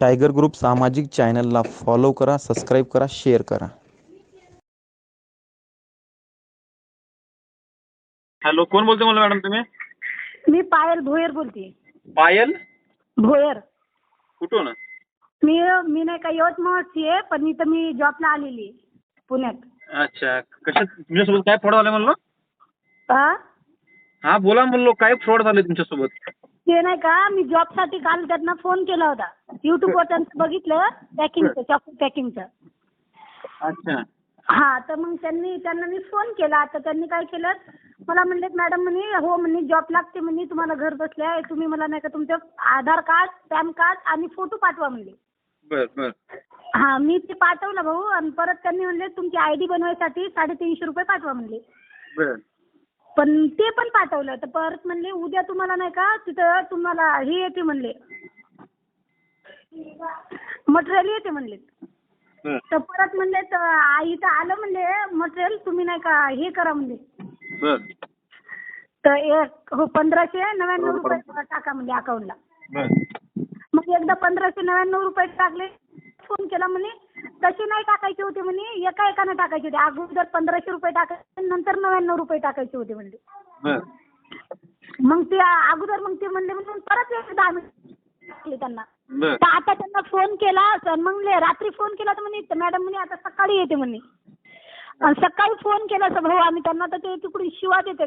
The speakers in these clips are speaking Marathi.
टायगर ग्रुप सामाजिक चॅनलला फॉलो करा सबस्क्राईब करा शेअर करा. हॅलो कोण बोलतो मला मॅडम तुम्ही? मी पायल भोयर बोलते. पायल? भोयर. कुठून? मी मी नाही का यवतमाळची आहे पण इथं मी जॉबला आलेली पुण्यात. अच्छा कशा तुमच्यासोबत काय फ्रॉड झालं म्हणलं? हा हा बोला म्हणलो काय फ्रॉड झाले तुमच्यासोबत? ते नाही का मी जॉबसाठी काल त्यांना फोन केला होता. युट्यूबवर त्यांचं बघितलं पॅकिंगचं चॉकलेट पॅकिंगचं अच्छा. हा तर मग त्यांनी त्यांना मी फोन केला. तर त्यांनी काय केलं मला म्हणले मॅडम म्हणे हो म्हणे जॉब लागते म्हणे तुम्हाला घर बसल्या तुम्ही मला नाही का तुमचं आधार कार्ड पॅन कार्ड आणि फोटो पाठवा म्हणले बर बर. हा मी ते पाठवलं भाऊ आणि परत त्यांनी म्हणले तुमची आय डी बनवायसाठी साडेतीनशे रुपये पाठवा म्हणले बर. पण ते पण पाठवलं तर परत म्हणले उद्या तुम्हाला नाही का तिथं तुम्हाला हे येते म्हणले. मटेरियल येते म्हणले. तर परत म्हणले तर आ- इथं आलं म्हणले मटेरियल तुम्ही नाही का हे करा म्हणले. बर तर एक हो पंधराशे नव्याण्णव रुपये टाका म्हणजे अकाउंटला बर मग एकदा पंधराशे नव्याण्णव रुपये टाकले फोन केला म्हणे तसे नाही टाकायचे होते म्हणे एका एकानं टाकायचे होते. अगोदर पंधराशे रुपये टाकायचे नंतर नव्याण्णव रुपये टाकायचे होते म्हणले. बर. मग ते अगोदर मग ते म्हणले म्हणून परत दहा मिनिट. टाकले त्यांना. बर. तर आता त्यांना फोन केला तर मग ले- रात्री फोन केला तर म्हणे मॅडम म्हणे आता सकाळी येते म्हणे. आणि सकाळी फोन केला तर भाऊ आम्ही त्यांना तर ते तिकडून शिवा देतात.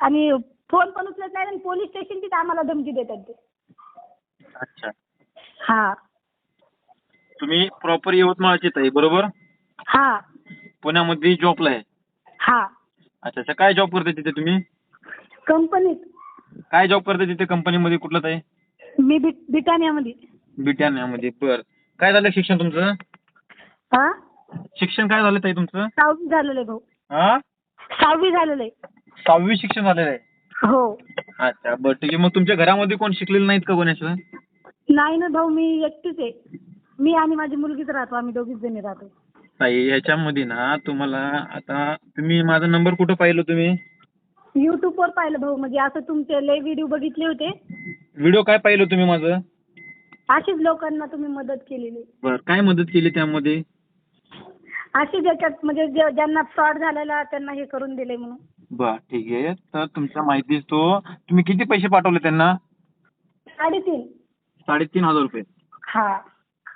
आणि फोन पण उचलत नाही आणि पोलीस स्टेशन तिथे आम्हाला धमकी देतात ते. अच्छा. हा. तुम्ही प्रॉपर यवतमाळचे ताई बरोबर? हा. पुण्यामध्ये जॉबला आहे. हा. अच्छा अच्छा काय जॉब करते तिथे तुम्ही? कंपनीत. काय जॉब करते तिथे कंपनीमध्ये कुठलं ताई? मी बि बिटानियामध्ये बिटाण्यामध्ये बर. काय झालं शिक्षण तुमचं? हा? शिक्षण काय झालं ताई तुमचं? सहावी झालेलं आहे भाऊ. हा? सहावी झालेलं आहे. सहावी शिक्षण झालेलं आहे? हो. अच्छा बरं ठीक आहे. मग तुमच्या घरामध्ये कोण शिकलेलं नाहीत का कोणाशिवाय? नाही ना भाऊ मी एकटीच आहे. मी आणि माझी मुलगीच राहतो आम्ही दोघीच जणी राहतो. ताई ह्याच्यामध्ये ना तुम्हाला आता तुम्ही माझा नंबर कुठं पाहिलं तुम्ही? युट्यूबवर पाहिलं भाऊ म्हणजे असं तुमचे लय व्हिडिओ बघितले होते. व्हिडिओ काय पाहिलं तुम्ही माझं? अशीच लोकांना तुम्ही मदत केलेली. बरं काय मदत केली त्यामध्ये? अशीच याच्यात म्हणजे जे- ज्यांना फ्रॉड झालेला त्यांना हे करून दिले म्हणून. बर ठीक आहे. तर तुमच्या माहितीच तो तुम्ही किती पैसे पाठवले त्यांना? साडेतीन. साडेतीन हजार रुपये. हा.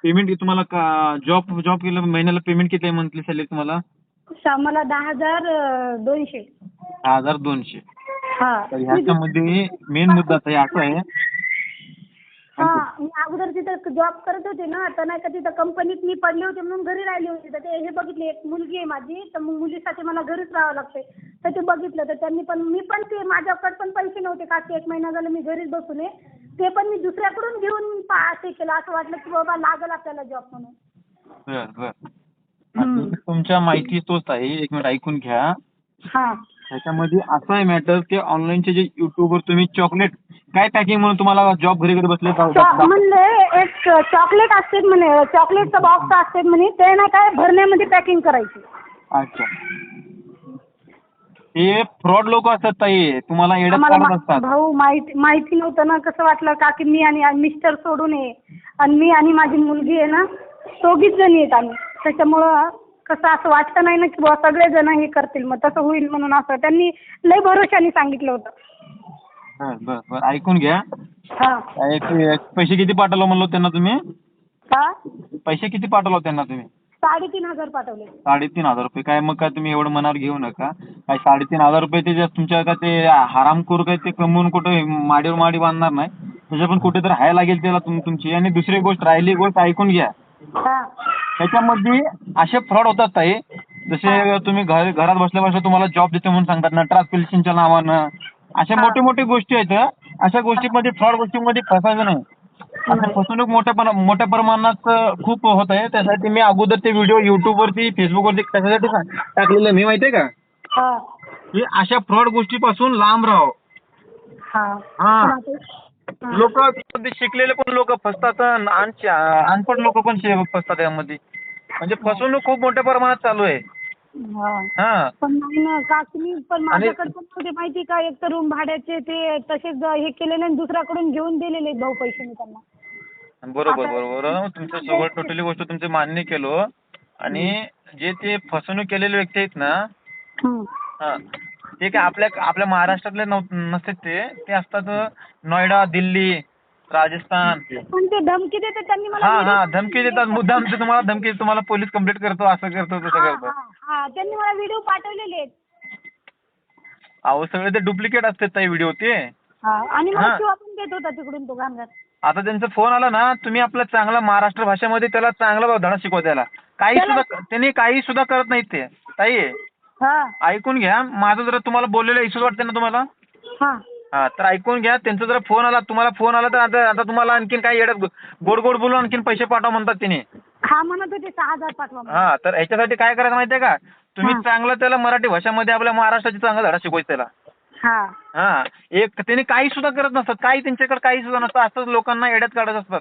पेमेंट तुम्हाला जॉब जॉब केलं महिन्याला पेमेंट किती आहे मंथली सॅलरी तुम्हाला? मला दहा हजार दोनशे. दहा हजार दोनशे. हा. तर ह्याच्यामध्ये मेन मुद्दा असा आहे. हा मी अगोदर तिथं जॉब करत होते ना तर नाही का तिथं कंपनीत मी पडले होते म्हणून घरी राहिली होती. तर ते हे बघितले एक मुलगी आहे माझी तर मग मुलीसाठी मला घरीच राहावं लागतंय तर ते बघितलं तर त्यांनी पण मी पण ते माझ्याकडे पण पैसे नव्हते. की एक महिना झाला मी घरीच बसून आहे. ते पण मी दुसऱ्याकडून घेऊन ते केलं असं वाटलं की बाबा लागल आपल्याला जॉब म्हणून. बर बर. हम्म. आता तुमच्या माहिती तोच आहे एक मिनिट ऐकून घ्या. हा. त्याच्यामध्ये असं आहे मॅटर ते ऑनलाईनचे जे युट्यूबवर तुम्ही चॉकलेट काय पॅकिंग म्हणून तुम्हाला जॉब घरी घरी बसले चॉ- म्हणले एक चॉकलेट असते म्हणे चॉकलेटचा बॉक्स असते म्हणे ते नाही काय भरण्यामध्ये पॅकिंग करायची. अच्छा. हे फ्रॉड लोक असतात ताई. तुम्हाला येड्यात आम्हाला काढत मा- असतात. भाऊ माहिती माहिती नव्हतं ना कसं वाटलं का की मी आणि मिस्टर सोडून आहे आणि मी आणि माझी मुलगी आहे ना दोघीच जणी आहेत आम्ही. त्याच्यामुळं कसं असं वाटतं नाही ना की बुवा सगळे जण हे करतील मग तसं होईल म्हणून असं. त्यांनी लय भरोशाने सांगितलं होतं. बर बर बर. ऐकून घ्या. हा. पैसे किती पाठवलं म्हणलो त्यांना तुम्ही? हा? पैसे किती पाठवलं त्यांना तुम्ही? साडेतीन हजार पाठवले. साडेतीन हजार रुपये. काय मग काय तुम्ही एवढं मनावर घेऊ नका. काय साडेतीन हजार रुपये ते जे तुमच्या का ते हरामखोर काय ते कमवून कुठे माडीवर माडी बांधणार नाही. त्याच्या पण कुठेतरी हाय लागेल त्याला तुम तुमची. आणि दुसरी गोष्ट राहिली गोष्ट ऐकून घ्या. हा. त्याच्यामध्ये असे फ्रॉड होतात ताई. जसे तुम्ही घर घरात बसल्या बसल्या तुम्हाला जॉब देतो म्हणून सांगतात ना ट्रान्सपिलेशनच्या नावानं. अशा मोठे मोठे गोष्टी आहेत अशा गोष्टीमध्ये फ्रॉड गोष्टीमध्ये फसायचं नाही. फसवणूक मोठ्या मोठ्या प्रमाणात खूप होत आहे. त्यासाठी मी अगोदर ते व्हिडिओ युट्यूबवरती फेसबुकवरती कशासाठी सांग- टाकलेलं आहे मी माहिती आहे का? हा. की अशा फ्रॉड गोष्टीपासून लांब राहावं. हा. लोक शिकलेले पण लोक फसतात अनपढ लोक पण फसतात यामध्ये. म्हणजे फसवणूक खूप मोठ्या प्रमाणात चालू आहे. हा. हा. पण नाही ना का तुम्ही पण माझ्याकडे माहिती का? एक तर रूम भाड्याचे ते तसेच हे केलेले आणि दुसऱ्याकडून घेऊन दिलेले भाऊ पैसे मी त्यांना. बरोबर बरोबर. तुमचं सगळं टोटली गोष्ट तुमची मान्य केलो. आणि जे ते फसवणूक केलेले व्यक्ती आहेत ना हं. ते काय आपल्या आपल्या महाराष्ट्रातले नसतात ते. ते असतात नोएडा दिल्ली राजस्थान. ते धमकी देते त्यांनी मला हा हा. धमकी देतात. मुद्दाम ते तुम्हाला धमकी देतात, तुम्हाला पोलीस कंप्लेंट करतो असं करतो तसं करतो. त्यांनी मला व्हिडिओ पाठवलेले आहेत. अहो सगळे ते डुप्लिकेट असतात ताई व्हिडिओ ते. आणि मला हा. शिवा पण देत होता तिकडून तो घाणघात आता त्यांचा फोन आला ना तुम्ही आपला चांगला महाराष्ट्र भाषेमध्ये त्याला चांगला धडा शिकवा त्याला. काही सुद्धा त्यांनी काही सुद्धा करत नाहीत ते. ताई हा. ऐकून घ्या. माझं जरा तुम्हाला बोललेलं इश्यूज वाटते ना तुम्हाला? हा. तर ऐकून घ्या. त्यांचा जर फोन आला तुम्हाला फोन आला तर आता आता तुम्हाला आणखीन काही येड्यात गोड गोड बोलून आणखीन पैसे पाठवा म्हणतात त्यांनी हा म्हणत होते सहा हजार पाठवा म्हणून. हा तर ह्याच्यासाठी काय करायचं माहितीये का? तुम्ही. चांगलं त्याला मराठी भाषामध्ये आपल्या महाराष्ट्राची चांगला धडा शिकवायचा त्याला. हा. हा. एक त्यांनी काही सुद्धा करत नसतात. काही त्यांच्याकडे काही सुद्धा नसतं. असंच लोकांना येड्यात काढत असतात.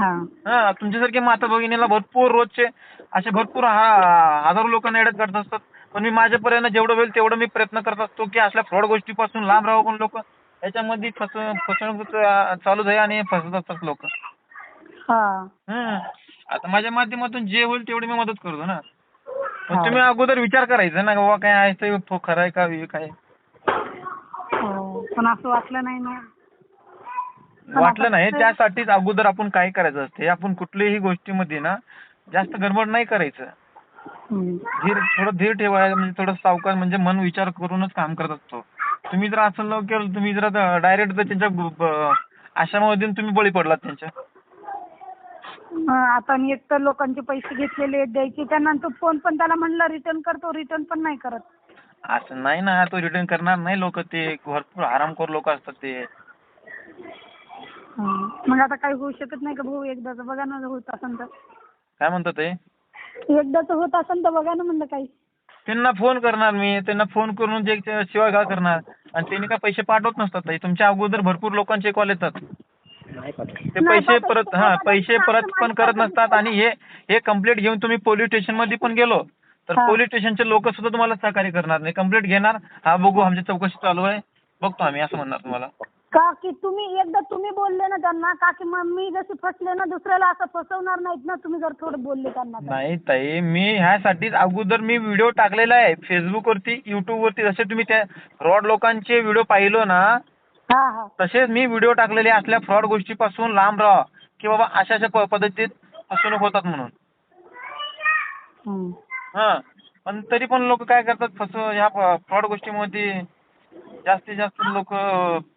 हा. तुमच्यासारखे माता भगिनीला भरपूर रोजचे असे भरपूर हा- हजारो लोकांना येड्यात काढत असतात. पण मी माझ्यापर्यंत जेवढं होईल तेवढं मी प्रयत्न करत असतो की असल्या फ्रॉड गोष्टीपासून लांब राहावं पण लोक. याच्यामध्ये फस फसवणूक चालूच आहे आणि फसत असतात लोक. हा. आता माझ्या माध्यमातून जे होईल तेवढी मी मदत करतो ना. पण. तुम्ही अगोदर विचार करायचा ना बाबा काय आहे ते खरं आहे का काय पण असं वाटलं नाही ना. वाटलं नाही. त्यासाठीच अगोदर आपण काय करायचं असते? आपण कुठल्याही गोष्टीमध्ये ना जास्त गडबड नाही करायचं. धीर थोडं धीर ठेवायचं म्हणजे थोडं सावकाश म्हणजे मन विचार करूनच काम करत असतो. तुम्ही जर असं न केलं तुम्ही जर डायरेक्ट जर त्यांच्या आश्रमामधून तुम्ही बळी पडलात त्यांच्या. आता एक तर लोकांचे पैसे घेतलेले द्यायचे. त्यांना तो फोन पण त्याला म्हणलं रिटर्न करतो रिटर्न पण नाही करत. असं नाही ना तो रिटर्न करणार नाही लोक ते. भरपूर आरामखोर लोक असतात ते. हम्म. मग आता काही होऊ शकत नाही का भाऊ? एकदाच बघा ना होत असेल तर. काय म्हणतात ते? एकदाच होत असेल तर बघा ना म्हणलं काही. त्यांना फोन करणार मी. त्यांना फोन करून जे ते शिवाय करणार? आणि त्यांनी काय पैसे पाठवत नसतात ताई. तुमच्या अगोदर भरपूर लोकांचे कॉल येतात. ते नाही पैसे पाठवत. परत हा पैसे परत पण करत नसतात. आणि हे हे कंप्लेंट घेऊन तुम्ही पोलीस स्टेशनमध्ये पण गेलो. तर हा. पोलीस स्टेशनचे लोक सुद्धा तुम्हाला सहकार्य करणार नाही. कंप्लेंट घेणार. हा बघू आमची चौकशी चालू आहे. बघतो आम्ही असं म्हणणार तुम्हाला. का की तुम्ही एकदा तुम्ही बोलले ना त्यांना का की मग मी जशी फसले ना दुसऱ्याला असं फसवणार नाहीत ना तुम्ही जर थोडं बोलले त्यांना तर. नाही ताई मी ह्यासाठीच अगोदर मी व्हिडिओ टाकलेला आहे. फेसबुक वरती युट्यूब वरती जसे तुम्ही त्या फ्रॉड लोकांचे व्हिडिओ पाहिलो ना हा हा. तसेच मी व्हिडिओ टाकलेले असल्या फ्रॉड गोष्टीपासून लांब राहा. की बाबा अशा अशा प- पद्धतीत फसवणूक होतात म्हणून. हम्म. हा. पण तरी पण लोक काय करतात फस ह्या फ्रॉड गोष्टीमध्ये जास्तीत जास्त लोक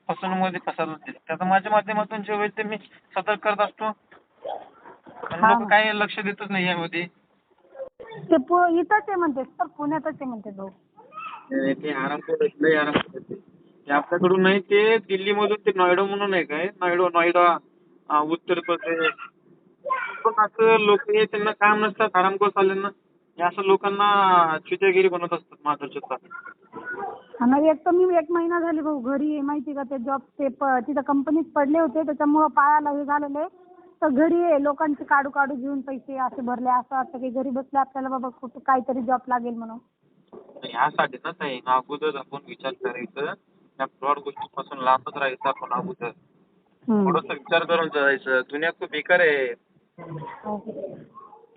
फसवणूकमध्ये फसवतात त्याचा माझ्या माध्यमातून जे होईल ते मी सतर्क करत असतो. पण हा. लोक ना. काही लक्ष देतच नाही यामध्ये. ते पु- इथंच आहे म्हणते सर पुण्यातच आहे म्हणते भाऊ ते लय ते. ते आपल्याकडून नाही ते दिल्लीमधून ते नोएडा म्हणून आहे काय? नोएडा नोएडा अं, उत्तर प्रदेश. पण असं लोक हे त्यांना काम नसतात आरामखोर चालल्यांना हे असं लोकांना चितेगिरी बनवत असतात माधवच्या आणि एक तर मी एक महिना झाले भाऊ घरी आहे माहिती का ते जॉब ते प- तिथं कंपनीत पडले होते त्याच्यामुळं पायाला हे झालेले तर घरी आहे लोकांचे काढू काढू घेऊन पैसे असे भरले असं वाटतं की घरी बसले आपल्याला बाबा कुठं काहीतरी जॉब लागेल म्हणून ह्यासाठी ना ताई अगोदर आपण विचार करायचं या फ्रॉड गोष्टीपासून लांबच राहायचं आपण अगोदर. थोडस विचार करून जायचं दुनिया खूप बेकार आहे हो.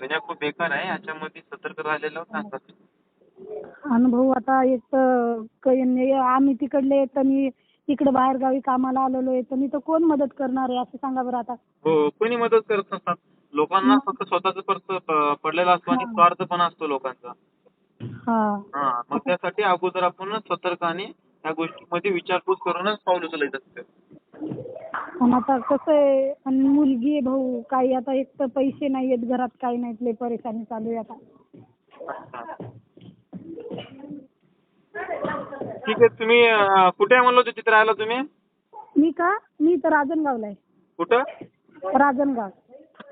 दुनिया खूप बेकार आहे. याच्यामध्ये सतर्क राहिलेलं चांगलं आणि भाऊ आता एक तर काही आम्ही तिकडले तर मी इकडे बाहेर गावी कामाला आलेलो आहे. तर मी तर कोण मदत करणार आहे असं सांगा बरं आता. हो कोणी मदत करत नसतात. लोकांना फक्त स्वतःच पडलेला असतो आणि. स्वार्थ पण असतो लोकांचा. हा. हा मग त्यासाठी अगोदर आपण सतर्काने या गोष्टीमध्ये विचारपूस करूनच पाऊल उचलायचं असतं. आणि आता कसं आहे आणि मुलगी आहे भाऊ काही आता एक तर पैसे नाही आहेत घरात काही नाहीत लय परेशानी चालू आहे आता. ठीक आहे तुम्ही अं, कुठे म्हणलं होतं तिथे राहायला तुम्ही? मी का? मी तर राजनगावला आहे. कुठं? राजनगाव.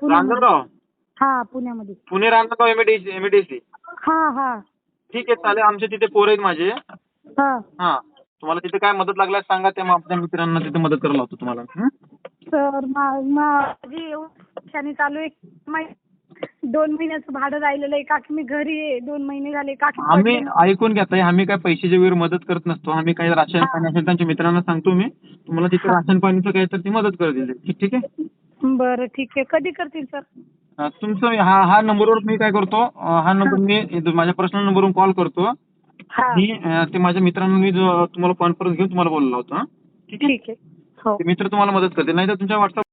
पुण्यामध्ये. रांजणगाव हा पुण्यामध्ये. पुणे रांजणगाव एमएडीसी एमएडीसी हा हा. ठीक आहे चालेल आमचे तिथे पोरं आहेत माझे. हा. हा. तुम्हाला तिथे काय मदत लागल्यास सांगा मग आपल्या मित्रांना तिथे मदत करायला लावतो तुम्हाला. हं? मा- माझी परेशानी चालू आहे. मै- दोन महिन्याचं भाडं राहिलेलं आहे. काकी मी घरी आहे. दोन महिने झाले काकी आम्ही पडले. ऐकून घ्या ताई आम्ही काय पैशाच्या वेळी मदत करत नसतो. आम्ही काही राशन पाणी असेल त्यांच्या मित्रांना सांगतो मी. तुम्हाला तिथे. राशन पाणीचं काय तर ती मदत करतील ठीक ठीक आहे? बरं ठीक आहे. कधी करतील सर? अं, तुमचं हा हा नंबरवर मी काय करतो? अं, हा नंबर मी माझ्या पर्सनल नंबरवरून कॉल करतो. मी ते माझ्या मित्रांना मी तुम्हाला कॉन्फरन्स घेऊन तुम्हाला बोललो होतो? ठीक आहे. हो. ते मित्र तुम्हाला मदत करतील. नाही तर तुमच्या व्हॉट्सअप